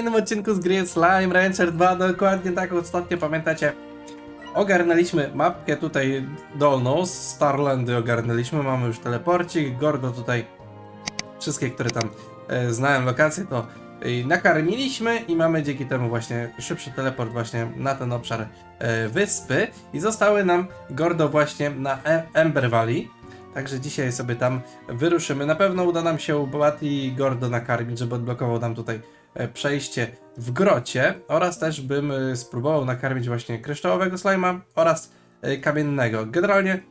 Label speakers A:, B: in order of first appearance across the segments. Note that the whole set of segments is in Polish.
A: kolejnym odcinku z gry Slime Rancher 2, dokładnie tak ostatnio pamiętacie. Ogarnęliśmy mapkę tutaj dolną, Starlandy ogarnęliśmy, mamy już teleporcik, Gordo tutaj, wszystkie, które tam e, znałem lokacje, to e, nakarmiliśmy i mamy dzięki temu właśnie szybszy teleport właśnie na ten obszar e, wyspy i zostały nam Gordo właśnie na e Ember Valley. Także dzisiaj sobie tam wyruszymy. Na pewno uda nam się Batty i Gordo nakarmić, żeby odblokował nam tutaj przejście w grocie oraz też bym e, spróbował nakarmić właśnie kryształowego slajma oraz e, kamiennego. Generalnie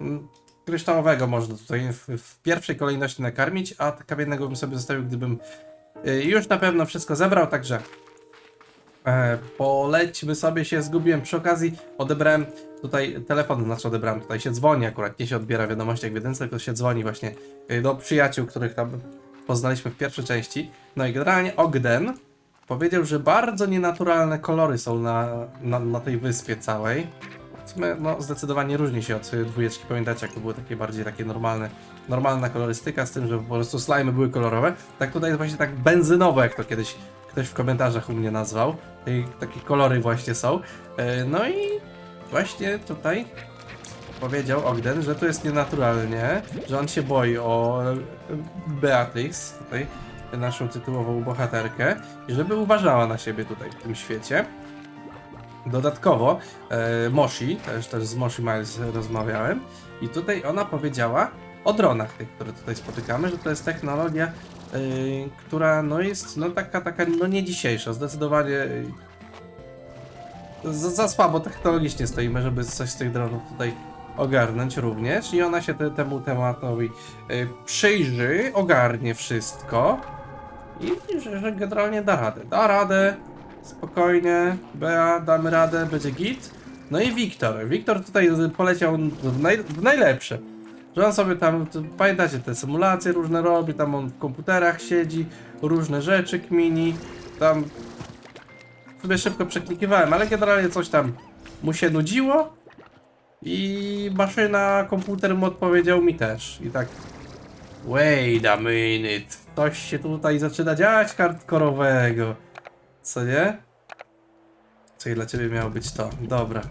A: mm, kryształowego można tutaj w, pierwszej kolejności nakarmić, a kamiennego bym sobie zostawił, gdybym e, już na pewno wszystko zebrał, także E, polećmy sobie się, zgubiłem przy okazji, odebrałem tutaj telefon, znaczy odebrałem, tutaj się dzwoni akurat, nie się odbiera wiadomości jak w jedynce, tylko się dzwoni właśnie e, do przyjaciół, których tam poznaliśmy w pierwszej części. No i generalnie Ogden powiedział, że bardzo nienaturalne kolory są na, na, na tej wyspie całej. W sumie, no, zdecydowanie różni się od y, dwójeczki, pamiętacie, jak to były takie bardziej takie normalne, normalna kolorystyka, z tym, że po prostu slimy były kolorowe. Tak tutaj jest właśnie tak benzynowe, jak to kiedyś ktoś w komentarzach u mnie nazwał. I takie kolory właśnie są. E, No i właśnie tutaj powiedział Ogden, że to jest nienaturalnie, że on się boi o Beatrix, tutaj naszą tytułową bohaterkę, i żeby uważała na siebie tutaj w tym świecie. Dodatkowo e, Moshi, też, też z Moshi Miles rozmawiałem i tutaj ona powiedziała o dronach tych, które tutaj spotykamy, że to jest technologia, e, która no jest no taka, taka no nie dzisiejsza, zdecydowanie e, za, za słabo technologicznie stoimy, żeby coś z tych dronów tutaj ogarnąć również i ona się te, temu tematowi e, przyjrzy, ogarnie wszystko i że, że generalnie da radę. Da radę, spokojnie, Bea, damy radę, będzie git. No i Wiktor. Wiktor tutaj poleciał w, naj, w najlepsze. Że on sobie tam, pamiętacie, te symulacje różne robi, tam on w komputerach siedzi, różne rzeczy kmini, tam sobie szybko przeklikiwałem, ale generalnie coś tam mu się nudziło i maszyna, komputer mu odpowiedział mi też. I tak, wait a minute, coś się tutaj zaczyna dziać hardkorowego. Co nie? Czyli dla ciebie miało być to. Dobra.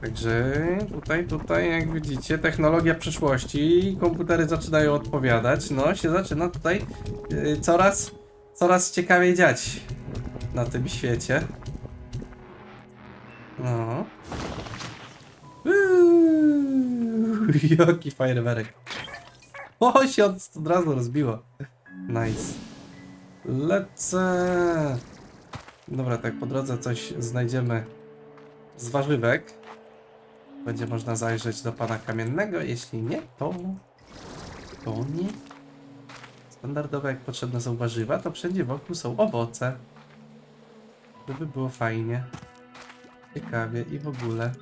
A: Także tutaj, tutaj, jak widzicie, technologia przyszłości, komputery zaczynają odpowiadać. No, się zaczyna tutaj yy, coraz, coraz ciekawiej dziać na tym świecie. No. Jaki fajerwerek. O, się od, od razu rozbiło. Nice. Lecę. Dobra, tak po drodze coś znajdziemy z warzywek. Będzie można zajrzeć do pana kamiennego. Jeśli nie, to. To nie. Standardowo, jak potrzebne są warzywa, to wszędzie wokół są owoce. Żeby było fajnie. Ciekawie i w ogóle.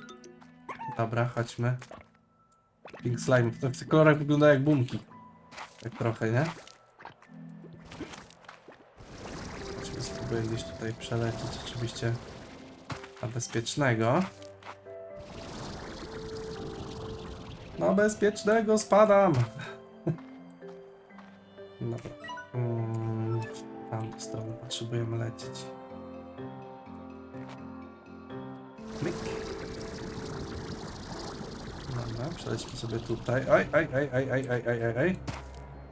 A: Dobra, chodźmy. Pink slime. To w tych kolorach wygląda jak bumki. Tak trochę, nie? Chodźmy, spróbuję gdzieś tutaj przelecieć oczywiście na bezpiecznego. Na bezpiecznego spadam! Dobra. Mm, w tamtą stronę potrzebujemy lecieć. Klik. Przelećmy sobie tutaj. Oj, oj, oj, oj, oj, oj, oj, oj, oj.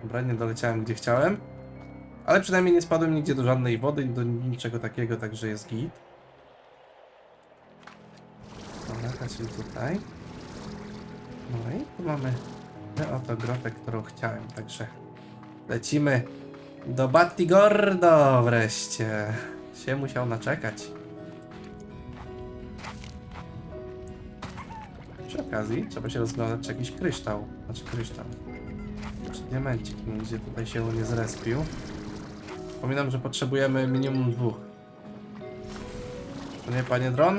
A: Dobra, nie doleciałem gdzie chciałem. Ale przynajmniej nie spadłem nigdzie do żadnej wody, do niczego takiego, także jest git. Dobra, chodźmy tutaj. No i tu mamy tę oto grotę, którą chciałem, także lecimy do Battigordo wreszcie. Się musiał naczekać. Okazji trzeba się rozglądać, czy jakiś kryształ, znaczy kryształ, czy diamencik nigdzie tutaj się nie zrespił. Przypominam, że potrzebujemy minimum dwóch. To nie, panie dron?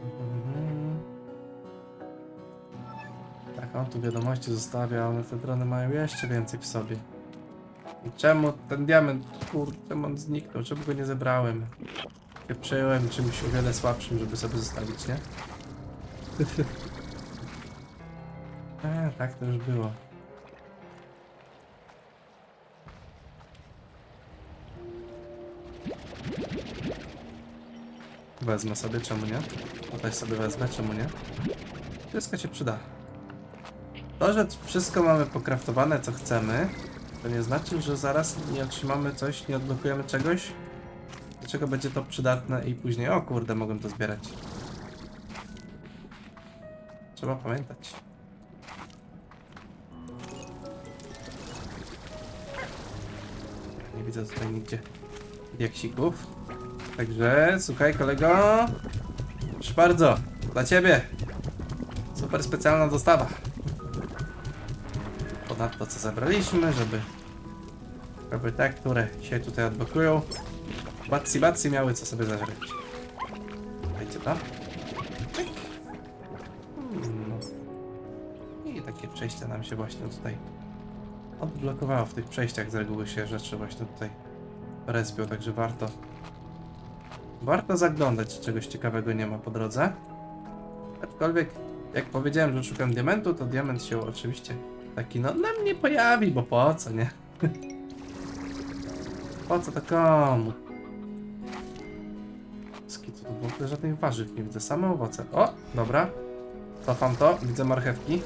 A: Mhm. Tak, on tu wiadomości zostawia, ale te drony mają jeszcze więcej w sobie. I czemu ten diament, kurde, on zniknął? Czemu go nie zebrałem? się przejąłem czymś o wiele słabszym, żeby sobie zostawić, nie? A, e, tak to już było. Wezmę sobie, czemu nie? Tutaj sobie wezmę, czemu nie? Wszystko się przyda. To, że wszystko mamy pokraftowane, co chcemy, to nie znaczy, że zaraz nie otrzymamy coś, nie odblokujemy czegoś, czego będzie to przydatne i później, o kurde, mogę to zbierać. Trzeba pamiętać. Nie widzę tutaj nigdzie diaksików. Także, słuchaj kolego. Proszę bardzo, dla ciebie. Super specjalna dostawa. Ponadto co zebraliśmy, żeby żeby te, które się tutaj odblokują, bacy bacy miały co sobie zażreć. Dajcie. Pyk. Hmm. I takie przejście nam się właśnie tutaj odblokowało. W tych przejściach z reguły się rzeczy właśnie tutaj respią, także warto warto zaglądać, czy czegoś ciekawego nie ma po drodze. Aczkolwiek, jak powiedziałem, że szukam diamentu, to diament się oczywiście taki no nam nie pojawi, bo po co, nie? po co to komu? W ogóle żadnych warzyw nie widzę, same owoce. O, dobra. Cofam to, widzę marchewki.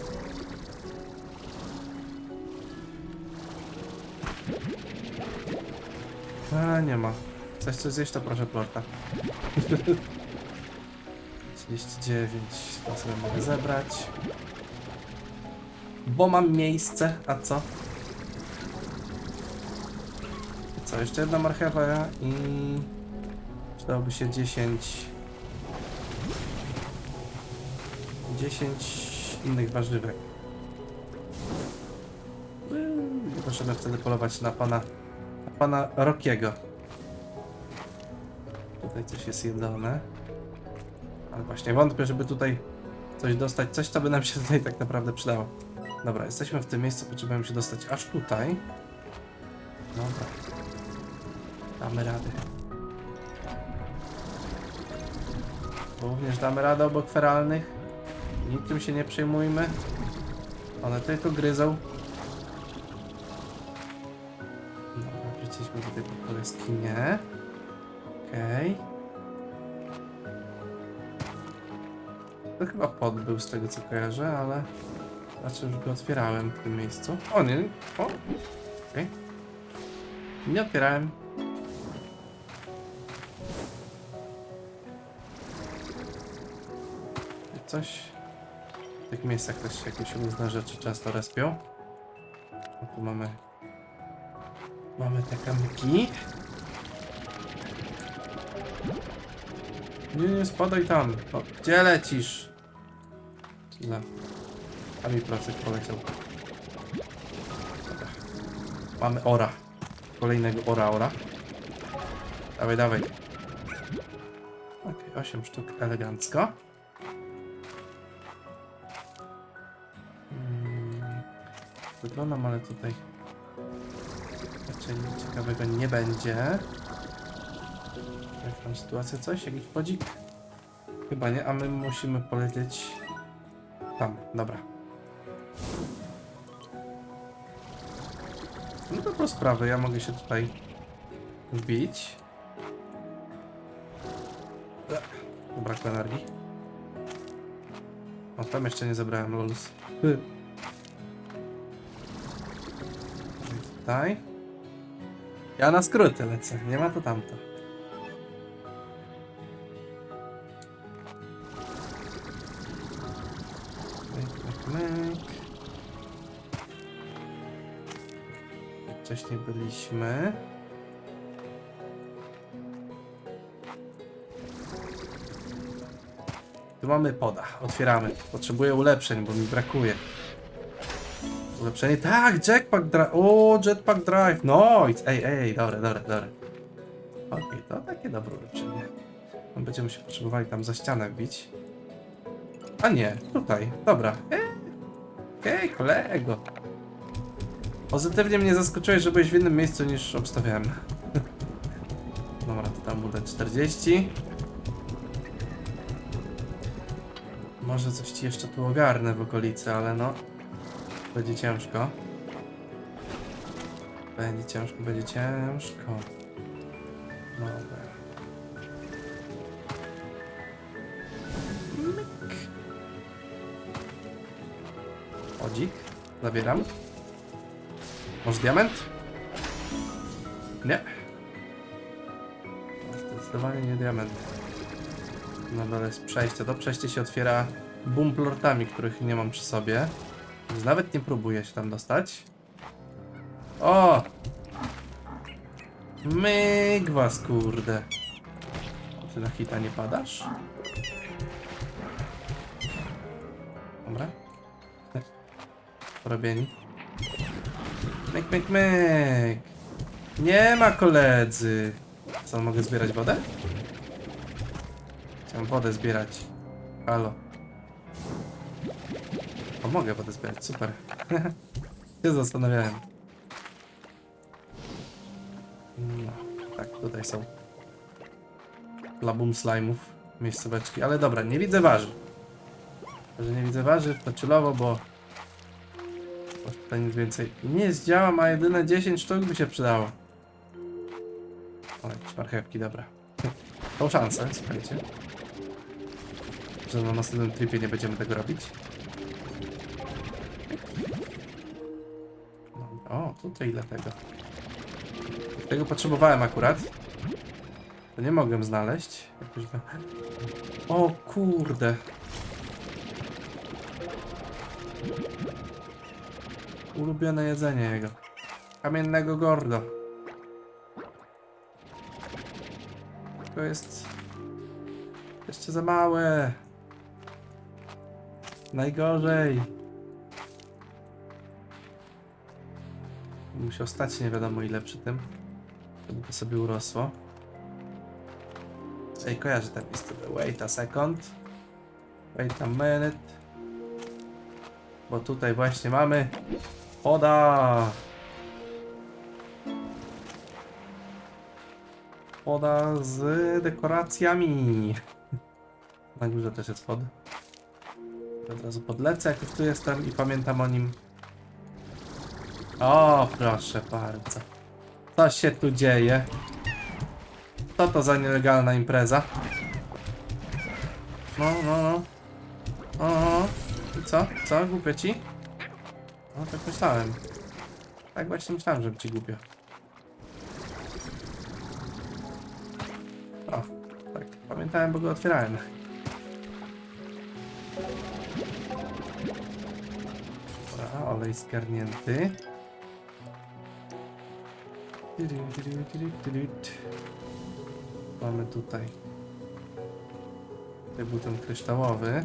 A: A, nie ma. Coś zjeść, to proszę plorta. 39, to sobie mogę zebrać. Bo mam miejsce, a co? Co, jeszcze jedna marchewa i... Przydałoby się 10... 10 innych warzywek. Nie możemy wtedy polować na pana... na pana Rokiego. Tutaj coś jest jedzone. Ale właśnie wątpię, żeby tutaj coś dostać. Coś, co by nam się tutaj tak naprawdę przydało. Dobra, jesteśmy w tym miejscu, potrzebujemy się dostać aż tutaj. Dobra. Damy radę. Również damy radę obok feralnych. Niczym się nie przejmujmy. One tylko gryzą. Dobra, wróciliśmy tutaj po jaskinie. Okej. To chyba pod był z tego co kojarzę, ale raczej już go otwierałem w tym miejscu. O nie, o, okej. Nie otwierałem. Coś w tych miejscach też jakieś różne rzeczy często respią. O, tu mamy mamy te kamyki. Nie, nie, spadaj tam. No, gdzie lecisz? Za... A mi placek poleciał. Mamy ora. Kolejnego ora, ora. Dawaj, dawaj. Okej, 8 sztuk elegancko. Wyglądam, ale tutaj raczej nic ciekawego nie będzie. Jak tam sytuacja? Coś? Jakiś podzik? Chyba nie, a my musimy polecieć tam, dobra. No to po sprawy, ja mogę się tutaj wbić. Brakło energii. O, tam jeszcze nie zebrałem lolus. Tutaj. Ja na skróty lecę, nie ma to tamto. Wcześniej byliśmy. Tu mamy poda. Otwieramy. Potrzebuję ulepszeń, bo mi brakuje. Ulepszenie. Tak, jetpack drive. O, jetpack drive. No, it's... ej, ej, dobra, dobra, dobra. Okej, to takie dobre ulepszenie. No, Będziemy się potrzebowali tam za ścianę wbić. A nie, tutaj. Dobra. Ej, Okej, kolego. Pozytywnie mnie zaskoczyłeś, że byłeś w innym miejscu niż obstawiałem. Dobra, to tam bude 40. Może coś ci jeszcze tu ogarnę w okolicy, ale no. Będzie ciężko. Będzie ciężko, będzie ciężko. Dobra. Odzik. Zabieram. Może diament? Nie. Zdecydowanie nie diament. No dole jest przejście. To przejście się otwiera bumplortami, których nie mam przy sobie. Więc nawet nie próbuję się tam dostać. O! Myg was, kurde. Ty na hita nie padasz? Dobra. Porobieni. Myk, myk, myk. Nie ma koledzy. Co, mogę zbierać wodę? Chciałem wodę zbierać. Halo. Mogę wodę super. się zastanawiałem. No, tak, tutaj są. Labum slime'ów, miejscóweczki. Ale dobra, nie widzę warzyw. Że nie widzę warzyw, to chillowo, bo... bo tutaj nic więcej nie zdziałam, a jedyne 10 sztuk by się przydało. O, jakieś marchewki, dobra. Tą szansę, słuchajcie. Że na następnym tripie nie będziemy tego robić. Dobra, O, tutaj ile tego. Tego potrzebowałem akurat. To nie mogłem znaleźć. Jakoś to... O kurde. Ulubione jedzenie jego. Kamiennego gordo. To jest... Jeszcze za małe. Najgorzej. Musiał stać nie wiadomo ile przy tym. Żeby to sobie urosło. Ej, kojarzę tę pistolę. Wait a second. Wait a minute. Bo tutaj właśnie mamy... Oda! Oda z dekoracjami. Na górze też jest wod. Od razu podlecę, jak tu jestem i pamiętam o nim. O, proszę bardzo. Co się tu dzieje? Co to za nielegalna impreza? No, no, no. O, o. I co? Co? Głupio ci? No, tak myślałem. Tak właśnie myślałem, że ci głupio. O, tak. Pamiętałem, bo go otwierałem. Dobra, olej zgarnięty. Mamy tutaj. Tutaj był ten kryształowy.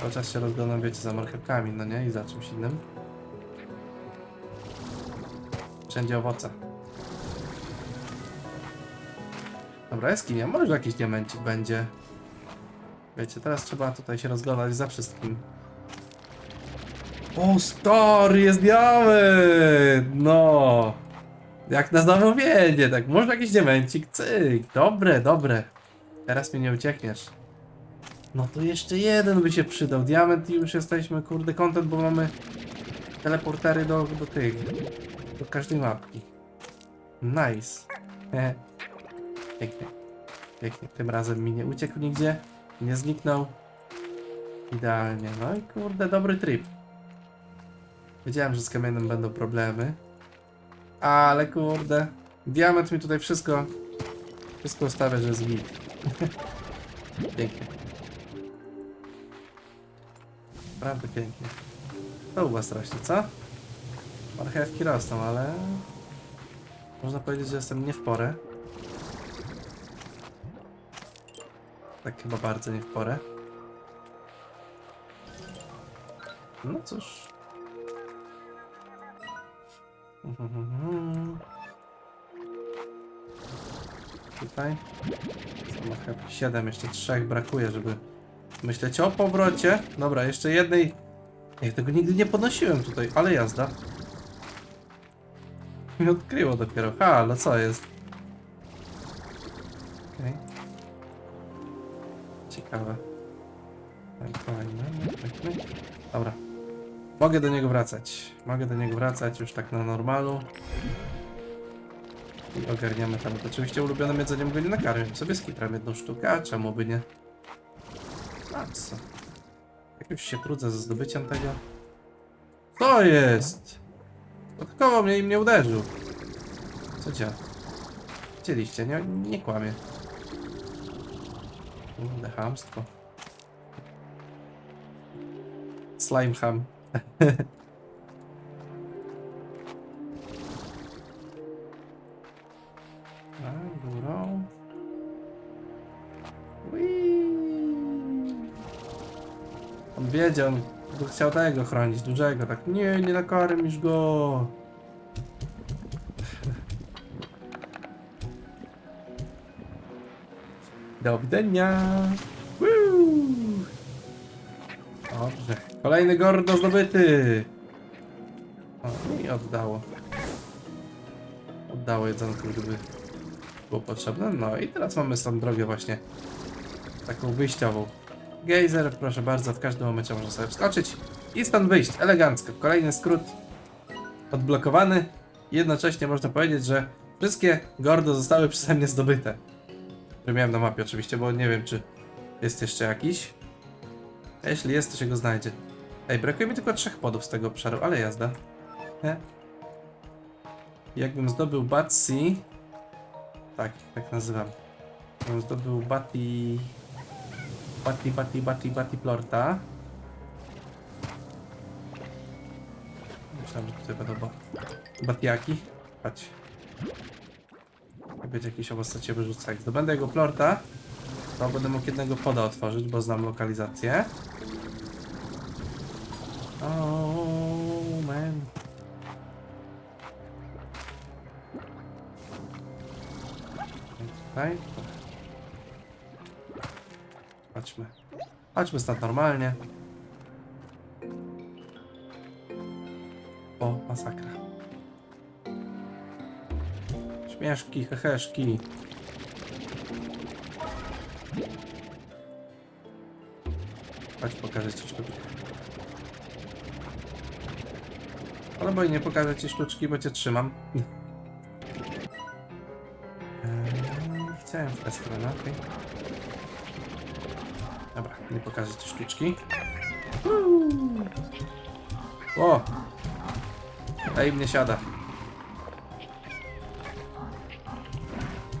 A: Cały czas się rozglądam, wiecie, za marchewkami, no nie? I za czymś innym. Wszędzie owoce. Dobra, jaskinia, może jakiś diamencik będzie. Wiecie, teraz trzeba tutaj się rozglądać za wszystkim. O, stary, jest biały! No! Jak na zamówienie, tak, może jakiś diamencik, cyk, dobre, dobre. Teraz mnie nie uciekniesz. No to jeszcze jeden by się przydał, diament i już jesteśmy, kurde, content, bo mamy teleportery do, do tych, do każdej mapki. Nice. Pięknie. Pięknie, tym razem mi nie uciekł nigdzie, nie zniknął. Idealnie, no i kurde, dobry trip. Wiedziałem, że z kamieniem będą problemy. Ale kurde. Diament mi tutaj wszystko. Wszystko ustawia, że jest git. pięknie. Naprawdę pięknie. To u was rośnie, co? Marchewki rosną, ale... Można powiedzieć, że jestem nie w porę. Tak chyba bardzo nie w porę. No cóż. Tutaj. Marchewki 7, jeszcze trzech brakuje, żeby myśleć o powrocie. Dobra, jeszcze jednej. Ja tego nigdy nie podnosiłem tutaj, ale jazda. Mi odkryło dopiero. Ha, no co jest? Okej. Ciekawe. Tak, fajne. Tak, tak. Dobra. Mogę do niego wracać. Mogę do niego wracać już tak na normalu. I ogarniamy tam. To oczywiście ulubionym jedzeniem go nie nakarmię. Sobie skitram jedną sztukę, czemu by nie? A co? Jak już się trudzę ze zdobyciem tego. Co jest? Atakował mnie i mnie uderzył. Co dzieje? Chcieliście, nie, nie kłamie. Kurde, chamstwo. Slime ham. A, górą. On wiedział, chciał tego chronić, dużego, tak nie, nie nakarmisz go. Do widzenia. Dobrze, kolejny gordo zdobyty. O, i oddało. Oddało jedzonko, gdyby było potrzebne. No i teraz mamy stąd drogę właśnie taką wyjściową. Gejzer, proszę bardzo, w każdym momencie można sobie wskoczyć i stąd wyjść, elegancko. Kolejny skrót odblokowany. Jednocześnie można powiedzieć, że wszystkie gordo zostały przeze mnie zdobyte. Które miałem na mapie oczywiście, bo nie wiem, czy jest jeszcze jakiś. A jeśli jest, to się go znajdzie. Ej, brakuje mi tylko trzech podów z tego obszaru, ale jazda. Nie? Jakbym zdobył Batsy... Tak, tak nazywam. Jakbym zdobył Bati... Bati, Bati, Bati, Bati Plorta. Myślałem, że tutaj będą ba... Batiaki. Patrz. Będzie jakiś owoc, co cię wyrzuca. Jak zdobędę jego Plorta, to będę mógł jednego poda otworzyć, bo znam lokalizację. Oh man. Tutaj. Chodźmy. Chodźmy stąd normalnie. O, masakra. Śmieszki, heheszki. Pokażę ci sztuczki. Albo i nie pokażę ci sztuczki, bo cię trzymam. Eee, chciałem w tę stronę, okej. Dobra, nie pokażę ci sztuczki. O! Daj mnie siada.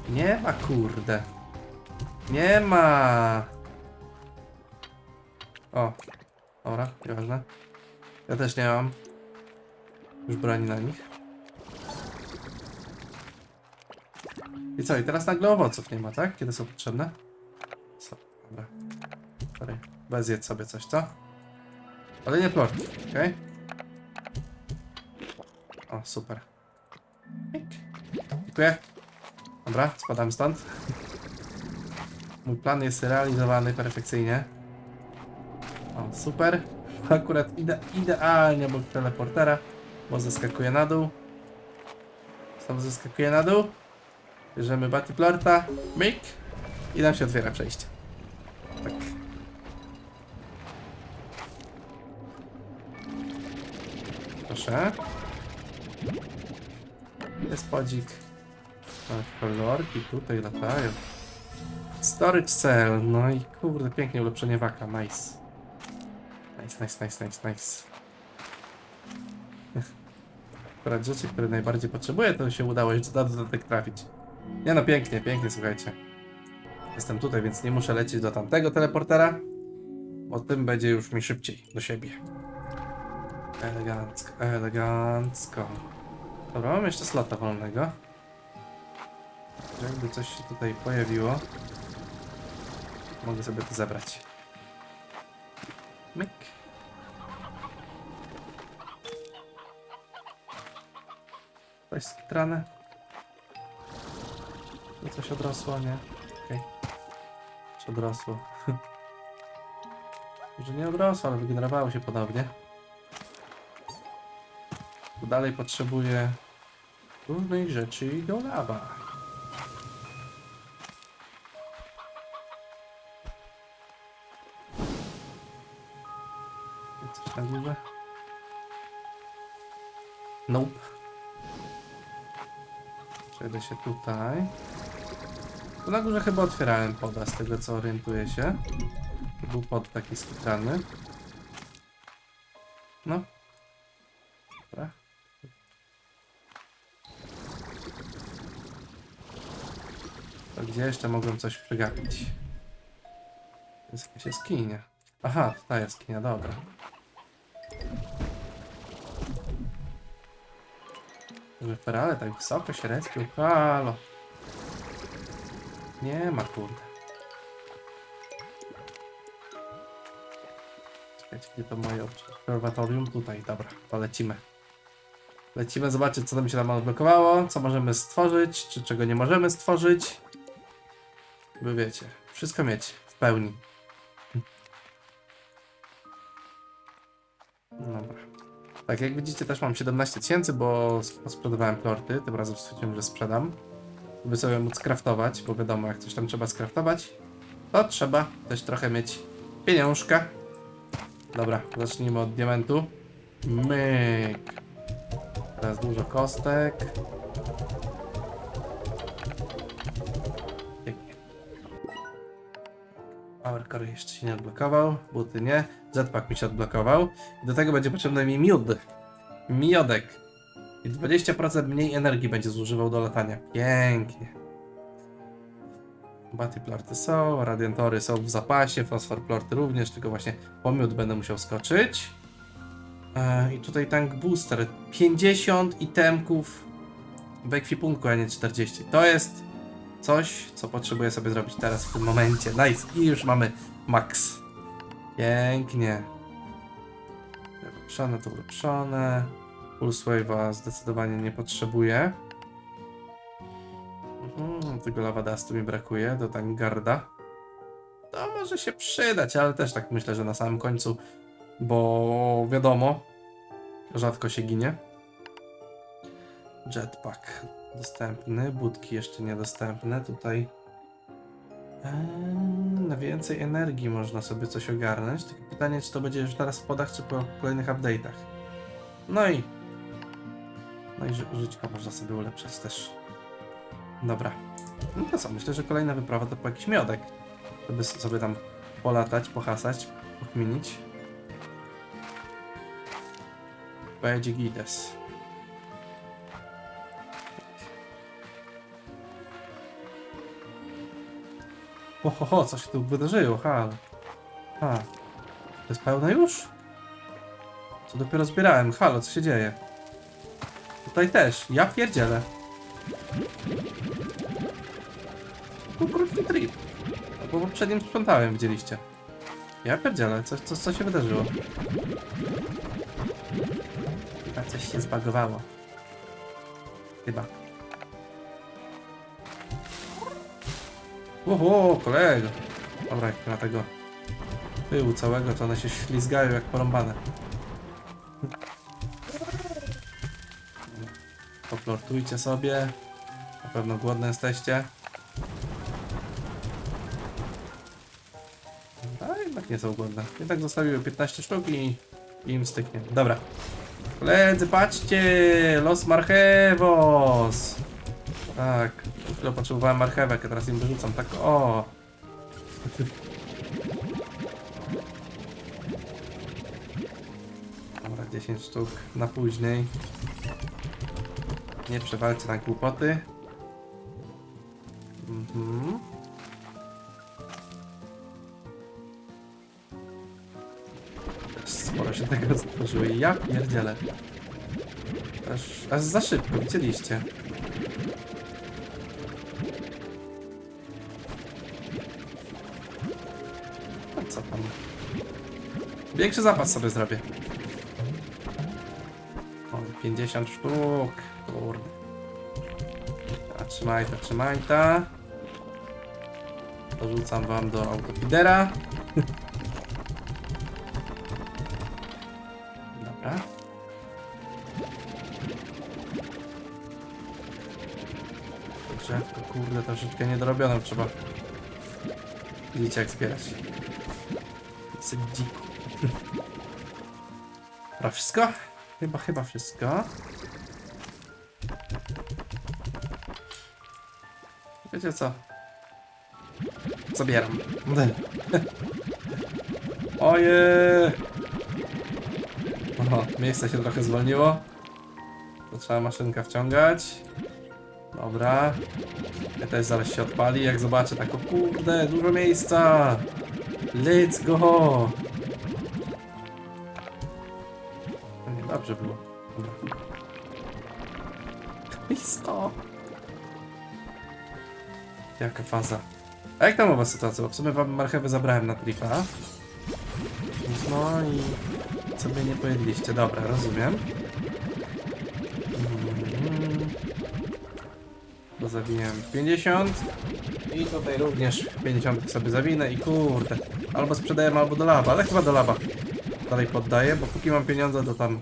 A: Nie ma, kurde. Nie ma. O, dobra, nieważne. Ja też nie mam. Już broni na nich. I co, i teraz nagle owoców nie ma, tak? Kiedy są potrzebne? Co? Dobra. Sorry. Bez sobie coś, co? Ale nie plort, okej? O, super. Dziękuję. Dobra, spadam stąd. Mój plan jest realizowany perfekcyjnie. Super. Akurat ide idealnie obok teleportera, bo zeskakuje na dół. Znowu zeskakuje na dół. Bierzemy Batyplorta, myk i nam się otwiera przejście. Tak. Proszę. Jest podzik. A, kolorki tutaj latają. Storage cell, no i kurde, pięknie ulepszenie waka, nice. Nice, nice, nice, nice, nice. Akurat rzeczy, które najbardziej potrzebuję, to się udało jeszcze na dodatek trafić. Nie no, pięknie, pięknie, słuchajcie. Jestem tutaj, więc nie muszę lecieć do tamtego teleportera, bo tym będzie już mi szybciej do siebie. Elegancko, elegancko. Dobra, mam jeszcze slota wolnego. Jakby coś się tutaj pojawiło, mogę sobie to zebrać. Coś skitrane. Tu coś odrosło, nie? Okej. Coś odrosło. Może nie odrosło, ale wygenerowało się podobnie. Tu dalej potrzebuję różnych rzeczy do laba. Coś na górze? Nope. Przejdę się tutaj. Tu na górze chyba otwierałem poda, z tego co orientuję się. To był pod taki skitrany. No. Dobra. To gdzie jeszcze mogłem coś przegapić? To jest jakaś jaskinia. Aha, ta jaskinia, dobra. Żeby ferale tak wysoko się respił, halo. Nie ma, kurde. Czekajcie, gdzie to moje obserwatorium? Tutaj, dobra, to lecimy. Lecimy zobaczyć, co nam się tam odblokowało, co możemy stworzyć, czy czego nie możemy stworzyć. By wiecie, wszystko mieć w pełni. Tak, jak widzicie też mam 17 tysięcy, bo sp- sprzedawałem plorty, tym razem stwierdziłem, że sprzedam. By sobie móc kraftować, bo wiadomo, jak coś tam trzeba skraftować, to trzeba też trochę mieć pieniążka. Dobra, zacznijmy od diamentu. Myk. Teraz dużo kostek. Power core jeszcze się nie odblokował, buty nie, jetpack mi się odblokował. Do tego będzie potrzebny mi miód. Miodek. I 20% mniej energii będzie zużywał do latania. Pięknie. Baty plorty są, radiantory są w zapasie, fosfor plorty również, tylko właśnie pomiód będę musiał skoczyć. E, I tutaj tank booster. 50 itemków w ekwipunku, a nie 40. To jest coś, co potrzebuję sobie zrobić teraz w tym momencie. Nice. I już mamy max. Pięknie. Ulepszone to ulepszone. Pulse zdecydowanie nie potrzebuję. Mhm, tego Lavadastu mi brakuje do Tangarda. To może się przydać, ale też tak myślę, że na samym końcu, bo wiadomo, rzadko się ginie. Jetpack dostępny, budki jeszcze niedostępne. Tutaj Eee, na więcej energii można sobie coś ogarnąć. Tylko pytanie, czy to będzie już teraz w podach, czy po kolejnych update'ach. No i. No i ży można sobie ulepszać też. Dobra. No to co, myślę, że kolejna wyprawa to po jakiś miodek. Żeby sobie tam polatać, pohasać, pochminić. Będzie gites. Ho, ho, co się tu wydarzyło? Ha. Ha. To jest pełne już? Co dopiero zbierałem? Halo, co się dzieje? Tutaj też. Ja pierdzielę. Był krótki trip. Bo poprzednim sprzątałem, widzieliście. Ja pierdzielę. Co, co, co się wydarzyło? Chyba coś się zbagowało. Chyba. Oho, kolego. Dobra, jak na tego pyłu całego, to one się ślizgają jak porąbane. Poplortujcie sobie. Na pewno głodne jesteście. A jednak nie są głodne. Jednak zostawiły 15 sztuk i im styknie. Dobra. Koledzy, patrzcie! Los Marchewos! Tak. Chwilą potrzebowałem marchewek, a teraz im wyrzucam. Tak, o! Dobra, 10 sztuk na później. Nie przewalcie na głupoty. Mhm. Sporo się tego stworzyło i ja pierdzielę. Aż, aż za szybko, widzieliście. Większy zapas sobie zrobię. O, 50 sztuk. Kurde. A trzymaj to, trzymaj to. Dorzucam wam do autofidera. Dobra. To Drzewko, kurde, troszeczkę niedorobione trzeba. Widzicie jak zbierać. Dziko. Dobra, wszystko? Chyba, chyba wszystko. Wiecie co? Zabieram. Oje! Oho, miejsce się trochę zwolniło. To trzeba maszynkę wciągać. Dobra. Ja też zaraz się odpali, jak zobaczę tak, o kurde, dużo miejsca. Let's go. Faza. A jak tam u was sytuacja? Bo w sumie wam marchewę zabrałem na tripa. No i sobie nie pojedliście. Dobra, rozumiem. Mhm. To zawijam 50. I tutaj również 50 sobie zawinę i kurde. Albo sprzedajemy, albo do laba, ale chyba do laba. Dalej poddaję, bo póki mam pieniądze, to tam...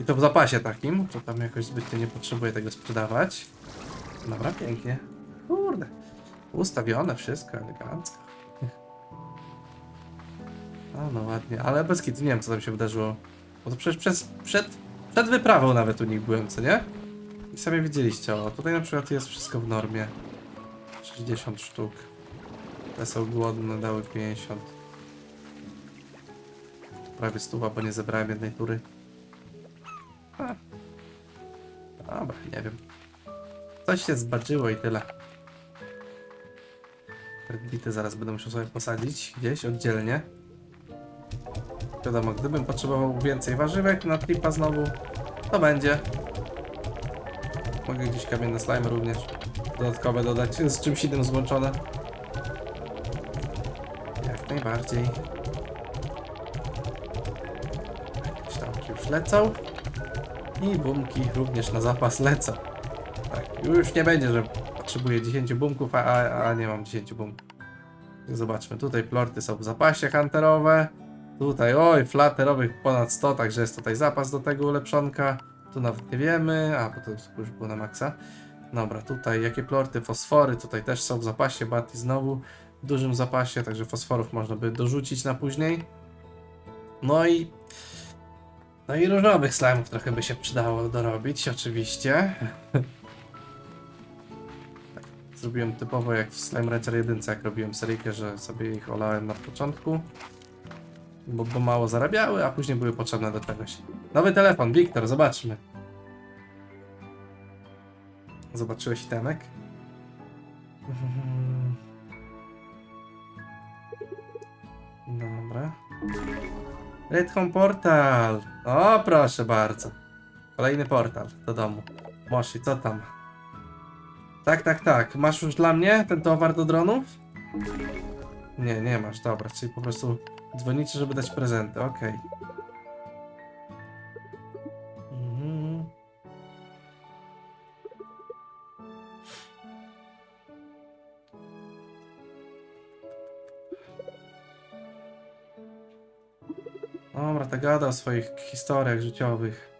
A: I to w zapasie takim, to tam jakoś zbytnio nie potrzebuję tego sprzedawać. Dobra, pięknie. Kurde. Ustawione wszystko elegancko. No, no ładnie, ale bez kitu nie wiem co tam się wydarzyło. Bo to przecież przez, przed, przed wyprawą nawet u nich byłem, co nie? I sami widzieliście, o tutaj na przykład jest wszystko w normie. 60 sztuk. Te są głodne, dały 50. Prawie stuwa, bo nie zebrałem jednej tury. A. Dobra, nie wiem. Coś się zbaczyło i tyle. Bity zaraz będę musiał sobie posadzić gdzieś oddzielnie. Wiadomo, gdybym potrzebował więcej warzywek na tripa znowu, to będzie. Mogę gdzieś kamienne slime również dodatkowe dodać, z czymś innym złączone. Jak najbardziej. Kształki już lecą. I bumki również na zapas lecą. Tak, już nie będzie, że potrzebuję 10 bumków, a, a, nie mam 10 bumków. Zobaczmy, tutaj plorty są w zapasie hunterowe. Tutaj, oj, flaterowych ponad 100, także jest tutaj zapas do tego ulepszonka. Tu nawet nie wiemy, a bo to już było na maksa. Dobra, tutaj jakie plorty, fosfory, tutaj też są w zapasie, Bati znowu w dużym zapasie, także fosforów można by dorzucić na później. No i... No i różowych slime'ów trochę by się przydało dorobić, oczywiście. Zrobiłem typowo jak w Slime Rancher 1, jak robiłem seryjkę, że sobie ich olałem na początku. Bo, bo mało zarabiały, a później były potrzebne do czegoś. Nowy telefon, Wiktor, zobaczmy. Zobaczyłeś itemek? Mhm. Dobra. Red Home Portal. O, proszę bardzo. Kolejny portal do domu. Moshi, co tam? Tak, tak, tak. Masz już dla mnie ten towar do dronów? Nie, nie masz, dobra, czyli po prostu dzwonicie, żeby dać prezenty, okej. Mhm. Dobra, to gada o swoich historiach życiowych.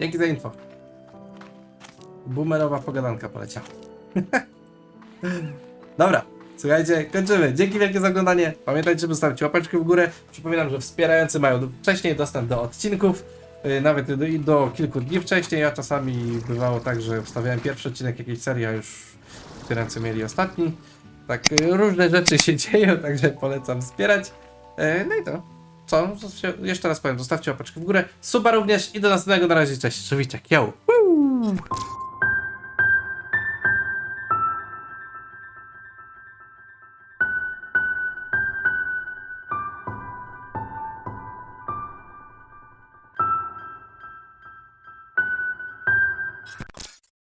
A: Dzięki za info. Boomerowa pogadanka poleciała. Dobra, słuchajcie, kończymy. Dzięki wielkie za oglądanie. Pamiętajcie, żeby zostawić łapeczkę w górę. Przypominam, że wspierający mają wcześniej dostęp do odcinków. yy, Nawet do, do kilku dni wcześniej, a czasami bywało tak, że wstawiałem pierwszy odcinek jakiejś serii, a już wspierający mieli ostatni. Tak, yy, różne rzeczy się dzieją, także polecam wspierać. Yy, No i to. Co? Jeszcze raz powiem, zostawcie łapeczkę w górę. Suba również i do następnego. Na razie, cześć. Żywiciak, yo! Woo!